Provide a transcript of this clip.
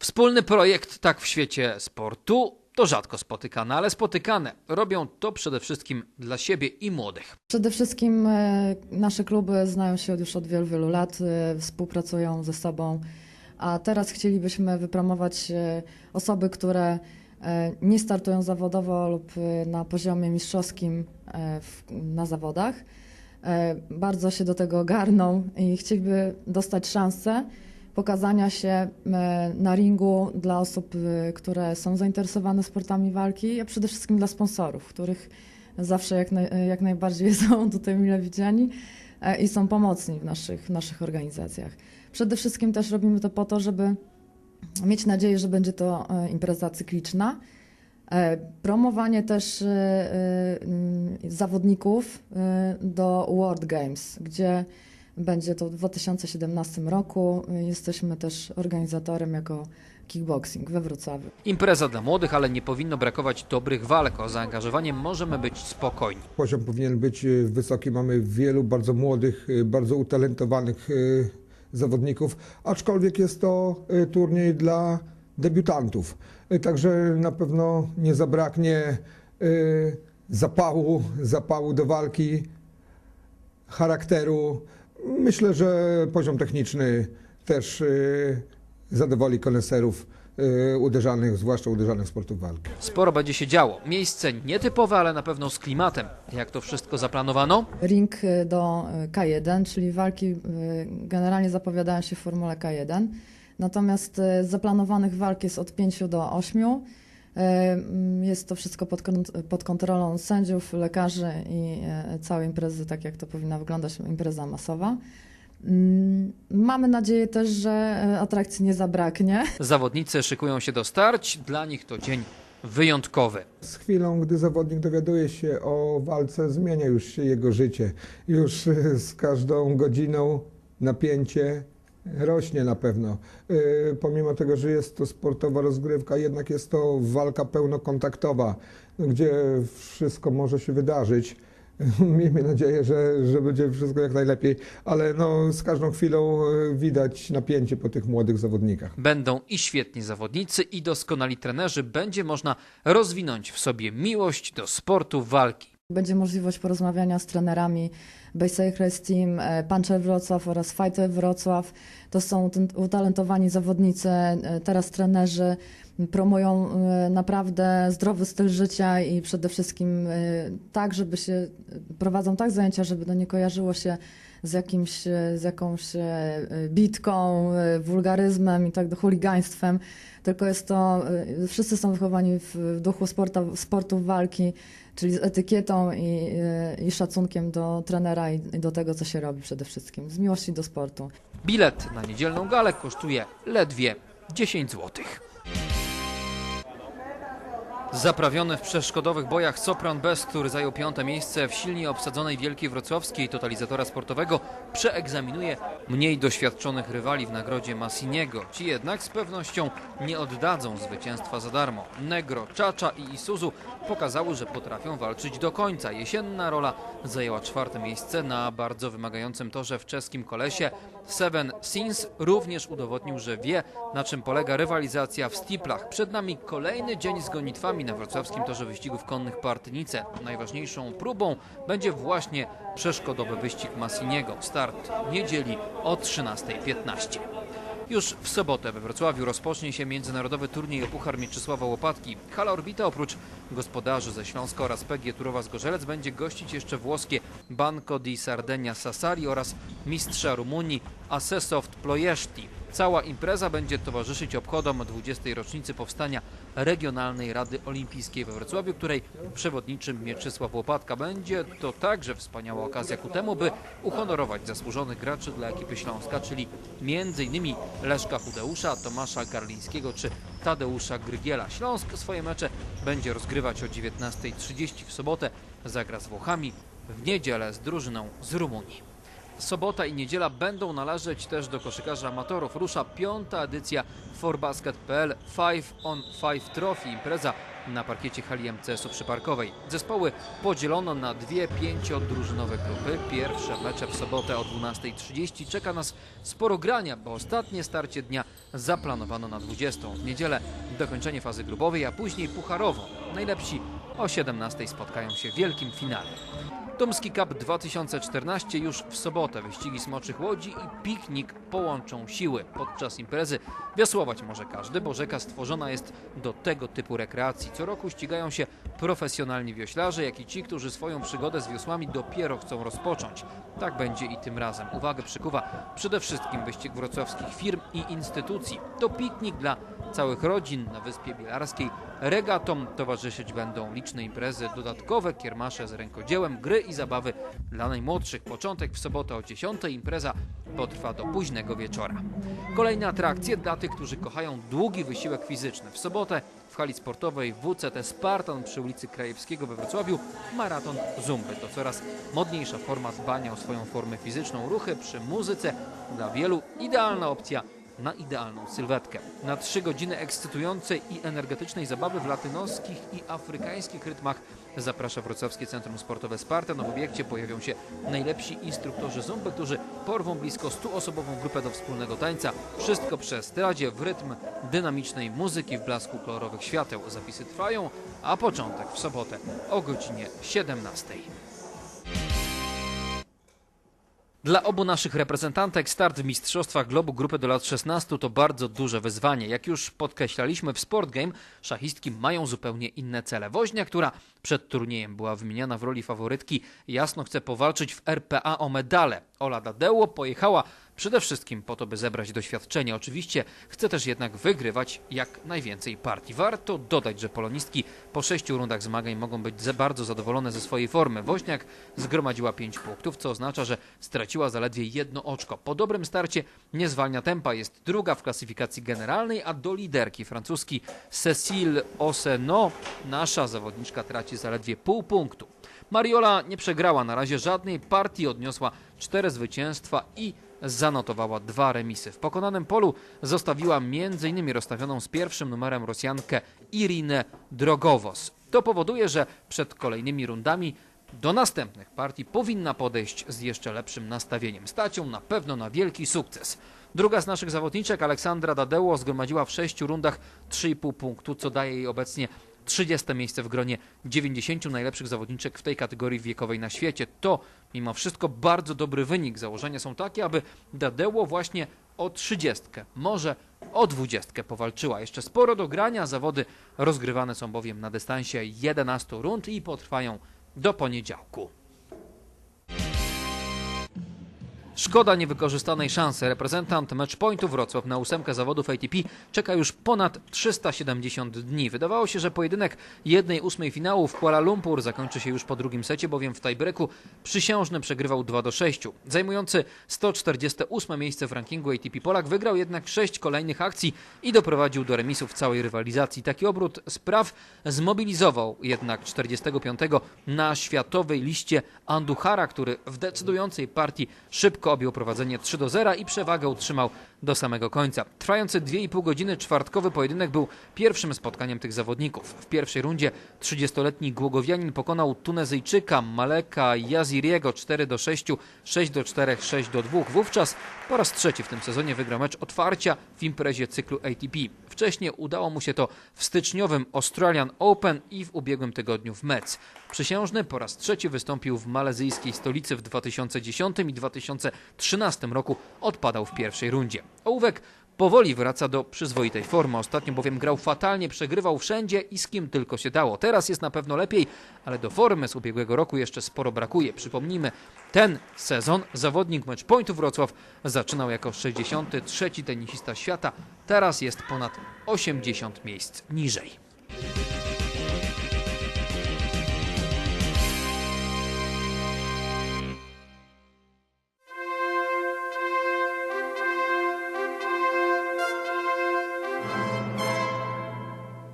Wspólny projekt tak w świecie sportu to rzadko spotykane, ale spotykane. Robią to przede wszystkim dla siebie i młodych. Przede wszystkim e, nasze kluby znają się już od wielu, wielu lat, e, współpracują ze sobą, a teraz chcielibyśmy wypromować e, osoby, które nie startują zawodowo lub na poziomie mistrzowskim na zawodach. Bardzo się do tego garną i chcieliby dostać szansę pokazania się e, na ringu dla osób, e, które są zainteresowane sportami walki, a przede wszystkim dla sponsorów, których zawsze jak, naj, jak najbardziej są tutaj mile widziani e, i są pomocni w naszych, naszych organizacjach. Przede wszystkim też robimy to po to, żeby mieć nadzieję, że będzie to e, impreza cykliczna. E, Promowanie też e, e, zawodników e, do World Games, gdzie będzie to w 2017 roku. E, Jesteśmy też organizatorem jako kickboxing we Wrocławiu. Impreza dla młodych, ale nie powinno brakować dobrych walk. O zaangażowanie możemy być spokojni. Poziom powinien być y, wysoki. Mamy wielu bardzo młodych, y, bardzo utalentowanych y, zawodników, aczkolwiek jest to turniej dla debiutantów. Także na pewno nie zabraknie zapału, zapału do walki, charakteru. Myślę, że poziom techniczny też y, zadowoli koneserów y, uderzanych, zwłaszcza uderzanych sportów walki. Sporo będzie się działo. Miejsce nietypowe, ale na pewno z klimatem. Jak to wszystko zaplanowano? Ring y, do y, K1, czyli walki generalnie zapowiadają się w formule K1. Natomiast zaplanowanych walk jest od 5 do 8. Y, mm, Jest to wszystko pod, pod kontrolą sędziów, lekarzy i y, całej imprezy, tak jak to powinna wyglądać impreza masowa. Mm, Mamy nadzieję też, że y, atrakcji nie zabraknie. Zawodnicy szykują się do starć. Dla nich to dzień wyjątkowy. Z chwilą, gdy zawodnik dowiaduje się o walce, zmienia już się jego życie. Już e, z każdą godziną napięcie rośnie na pewno. E, Pomimo tego, że jest to sportowa rozgrywka, jednak jest to walka pełnokontaktowa, gdzie wszystko może się wydarzyć. Miejmy nadzieję, że, że będzie wszystko jak najlepiej, ale no, z każdą chwilą e, widać napięcie po tych młodych zawodnikach. Będą i świetni zawodnicy, i doskonali trenerzy. Będzie można rozwinąć w sobie miłość do sportu walki. Będzie możliwość porozmawiania z trenerami Race Team, e, Puncher Wrocław oraz Fighter Wrocław. To są utalentowani zawodnicy, e, teraz trenerzy promują e, naprawdę zdrowy styl życia i przede wszystkim tak, żeby się, prowadzą tak zajęcia, żeby to nie kojarzyło się z jakimś, e, z jakąś e, bitką, e, wulgaryzmem i tak chuligaństwem, tylko jest to, wszyscy są wychowani w duchu sporta, sportów walki, czyli z etykietą i, i szacunkiem do trenera i do tego, co się robi przede wszystkim, z miłości do sportu. Bilet na niedzielną galę kosztuje ledwie 10 złotych. Zaprawiony w przeszkodowych bojach Sopran Bez, który zajął piąte miejsce w silnie obsadzonej Wielkiej Wrocławskiej totalizatora sportowego, przeegzaminuje mniej doświadczonych rywali w nagrodzie Massiniego. Ci jednak z pewnością nie oddadzą zwycięstwa za darmo. Negro, Czacza i Isuzu pokazały, że potrafią walczyć do końca. Jesienna rola zajęła czwarte miejsce na bardzo wymagającym torze w czeskim kolesie. Seven Sins również udowodnił, że wie, na czym polega rywalizacja w stiplach. Przed nami kolejny dzień z gonitwami na wrocławskim torze wyścigów konnych Partynice. Najważniejszą próbą będzie właśnie przeszkodowy wyścig Massiniego. Start niedzieli o 13.15. Już w sobotę we Wrocławiu rozpocznie się międzynarodowy turniej o Puchar Mieczysława Łopatki. Hala Orbita oprócz gospodarzy ze Śląska oraz PG Turowa Zgorzelec będzie gościć jeszcze włoskie Banco di Sardegna Sassari oraz mistrza Rumunii Asesoft Ploieszti. Cała impreza będzie towarzyszyć obchodom 20. rocznicy powstania Regionalnej Rady Olimpijskiej we Wrocławiu, której przewodniczym Mieczysław Łopatka będzie to także wspaniała okazja ku temu, by uhonorować zasłużonych graczy dla ekipy Śląska, czyli m.in. Leszka Chudeusza, Tomasza Garlińskiego czy Tadeusza Grygiela. Śląsk swoje mecze będzie rozgrywać o 19.30 w sobotę, zagra z Włochami, w niedzielę z drużyną z Rumunii. Sobota i niedziela będą należeć też do koszykarzy amatorów. Rusza piąta edycja forbasket.pl 5 on 5 Trophy, impreza na parkiecie hali MCS-u przyparkowej. Zespoły podzielono na dwie pięciodrużynowe grupy. Pierwsze mecze w sobotę o 12.30. Czeka nas sporo grania, bo ostatnie starcie dnia zaplanowano na 20. W niedzielę dokończenie fazy grupowej, a później pucharową. Najlepsi o 17.00 spotkają się w wielkim finale. Tomski Cup 2014 już w sobotę. Wyścigi smoczych łodzi i piknik połączą siły. Podczas imprezy wiosłować może każdy, bo rzeka stworzona jest do tego typu rekreacji. Co roku ścigają się profesjonalni wioślarze, jak i ci, którzy swoją przygodę z wiosłami dopiero chcą rozpocząć. Tak będzie i tym razem. Uwagę przykuwa przede wszystkim wyścig wrocławskich firm i instytucji. To piknik dla całych rodzin na Wyspie Bielarskiej. Regatom towarzyszyć będą liczne imprezy, dodatkowe kiermasze z rękodziełem, gry i zabawy dla najmłodszych. Początek w sobotę o 10. Impreza potrwa do późnego wieczora. Kolejne atrakcje dla tych, którzy kochają długi wysiłek fizyczny. W sobotę w hali sportowej WCT Spartan przy ulicy Krajewskiego we Wrocławiu maraton zumby. To coraz modniejsza forma dbania o swoją formę fizyczną. Ruchy przy muzyce dla wielu idealna opcja na idealną sylwetkę. Na trzy godziny ekscytującej i energetycznej zabawy w latynoskich i afrykańskich rytmach zaprasza Wrocławskie Centrum Sportowe Spartan. W obiekcie pojawią się najlepsi instruktorzy zumby, którzy porwą blisko 100-osobową grupę do wspólnego tańca. Wszystko przy estradzie w rytm dynamicznej muzyki w blasku kolorowych świateł. Zapisy trwają, a początek w sobotę o godzinie 17. Dla obu naszych reprezentantek start w Mistrzostwach Globu Grupy do lat 16 to bardzo duże wyzwanie. Jak już podkreślaliśmy w Sport Game, szachistki mają zupełnie inne cele. Woźnia, która przed turniejem była wymieniana w roli faworytki, jasno chce powalczyć w RPA o medale. Ola Dadeło pojechała przede wszystkim po to, by zebrać doświadczenie. Oczywiście chce też jednak wygrywać jak najwięcej partii. Warto dodać, że polonistki po sześciu rundach zmagań mogą być bardzo zadowolone ze swojej formy. Woźniak zgromadziła pięć punktów, co oznacza, że straciła zaledwie jedno oczko. Po dobrym starcie nie zwalnia tempa, jest druga w klasyfikacji generalnej, a do liderki francuski Cécile Oseno nasza zawodniczka traci zaledwie pół punktu. Mariola nie przegrała na razie żadnej partii, odniosła cztery zwycięstwa i zanotowała dwa remisy. W pokonanym polu zostawiła m.in. rozstawioną z pierwszym numerem Rosjankę Irinę Drogowos. To powoduje, że przed kolejnymi rundami do następnych partii powinna podejść z jeszcze lepszym nastawieniem. Stać ją na pewno na wielki sukces. Druga z naszych zawodniczek, Aleksandra Dadeło, zgromadziła w sześciu rundach 3,5 punktu, co daje jej obecnie 30 miejsce w gronie 90 najlepszych zawodniczek w tej kategorii wiekowej na świecie. To mimo wszystko bardzo dobry wynik. Założenia są takie, aby Dadeło właśnie o 30, może o 20 powalczyła. Jeszcze sporo do grania. Zawody rozgrywane są bowiem na dystansie 11 rund i potrwają do poniedziałku. Szkoda niewykorzystanej szansy. Reprezentant Matchpointu Wrocław na ósemkę zawodów ATP czeka już ponad 370 dni. Wydawało się, że pojedynek jednej ósmej finału w Kuala Lumpur zakończy się już po drugim secie, bowiem w tiebreaku przysiężny przegrywał 2 do 6. Zajmujący 148 miejsce w rankingu ATP Polak wygrał jednak 6 kolejnych akcji i doprowadził do remisu w całej rywalizacji. Taki obrót spraw zmobilizował jednak 45 na światowej liście Anduhara, który w decydującej partii szybko objął prowadzenie 3 do 0 i przewagę utrzymał do samego końca. Trwający 2,5 godziny czwartkowy pojedynek był pierwszym spotkaniem tych zawodników. W pierwszej rundzie 30-letni Głogowianin pokonał Tunezyjczyka Maleka Jaziriego 4 do 6, 6 do 4, 6 do 2. Wówczas po raz trzeci w tym sezonie wygrał mecz otwarcia w imprezie cyklu ATP. Wcześniej udało mu się to w styczniowym Australian Open i w ubiegłym tygodniu w Metz. Przysiężny po raz trzeci wystąpił w malezyjskiej stolicy w 2010 i 2013 roku. Odpadał w pierwszej rundzie. Ołówek powoli wraca do przyzwoitej formy. Ostatnio bowiem grał fatalnie, przegrywał wszędzie i z kim tylko się dało. Teraz jest na pewno lepiej, ale do formy z ubiegłego roku jeszcze sporo brakuje. Przypomnijmy, ten sezon zawodnik Matchpointu Wrocław zaczynał jako 63 tenisista świata, teraz jest ponad 80 miejsc niżej.